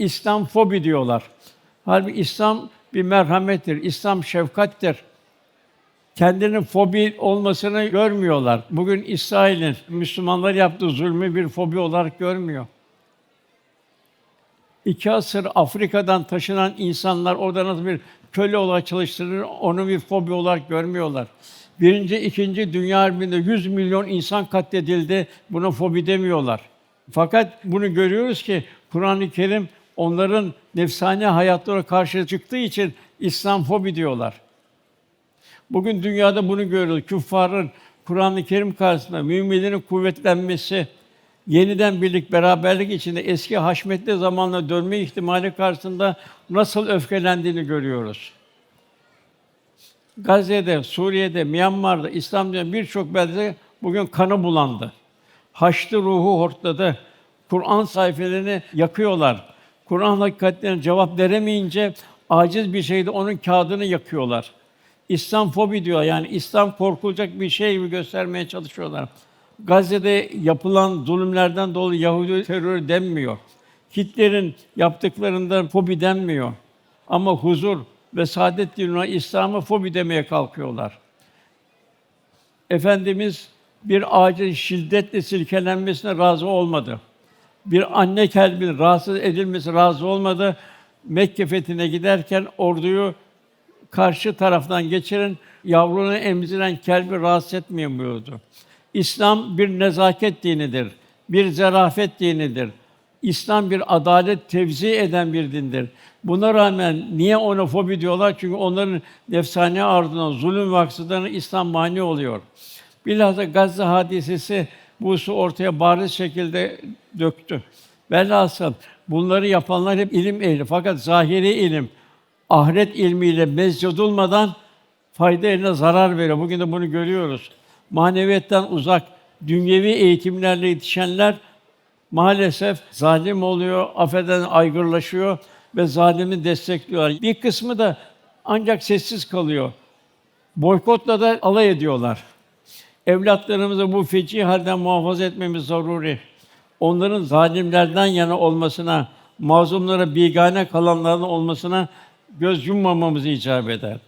İslam fobi diyorlar. Halbuki İslam bir merhamettir, İslam şefkattir. Kendinin fobi olmasını görmüyorlar. Bugün İsrail'in Müslümanlar yaptığı zulmü bir fobi olarak görmüyor. İki asır Afrika'dan taşınan insanlar orada nasıl bir köle olarak çalıştırılır, onu bir fobi olarak görmüyorlar. Birinci, ikinci Dünya Harbi'nde 100 milyon insan katledildi, buna fobi demiyorlar. Fakat bunu görüyoruz ki Kur'an-ı Kerim onların nefsani hayatlara karşı çıktığı için İslam fobi diyorlar. Bugün dünyada bunu görüyoruz. Küffarın Kur'an-ı Kerim karşısında müminlerin kuvvetlenmesi, yeniden birlik, beraberlik içinde eski haşmetli zamanla dönme ihtimali karşısında nasıl öfkelendiğini görüyoruz. Gazze'de, Suriye'de, Myanmar'da, İslam dünyasında birçok beldede bugün kanı bulandı. Haçlı ruhu hortladı. Kur'an sayfelerini yakıyorlar. Kur'an hakikatlerine cevap veremeyince aciz bir şeyde onun kağıdını yakıyorlar. İslam fobi diyor. Yani İslam korkulacak bir şey gibi göstermeye çalışıyorlar. Gazze'de yapılan zulümlerden dolayı Yahudi terörü denmiyor. Hitler'in yaptıklarından fobi denmiyor. Ama huzur ve saadet dinine İslam'a fobi demeye kalkıyorlar. Efendimiz bir ağacın şiddetle silkelenmesine razı olmadı. Bir anne kalbinin rahatsız edilmesi razı olmadı. Mekke fethine giderken orduyu karşı taraftan geçirin, yavrunu emziren kelbi rahatsız etmeyin buyurdu. İslam bir nezaket dinidir, bir zarafet dinidir. İslam bir adalet tevzi eden bir dindir. Buna rağmen niye ona fobi diyorlar? Çünkü onların nefsani ardına zulüm ve İslam mani oluyor. Bilhassa Gazze hadisesi bu hususu ortaya bariz şekilde döktü. Velhasıl bunları yapanlar hep ilim ehli fakat zahiri ilim, ahiret ilmiyle mezyudulmadan fayda eline zarar veriyor. Bugün de bunu görüyoruz. Maneviyetten uzak, dünyevi eğitimlerle yetişenler maalesef zalim oluyor, affeden aygırlaşıyor ve zalimi destekliyorlar. Bir kısmı da ancak sessiz kalıyor. Boykotla da alay ediyorlar. Evlatlarımızı bu feci halden muhafaza etmemiz zaruri. Onların zalimlerden yana olmasına, mazlumlara bigane kalanların olmasına göz yummamamız icap eder.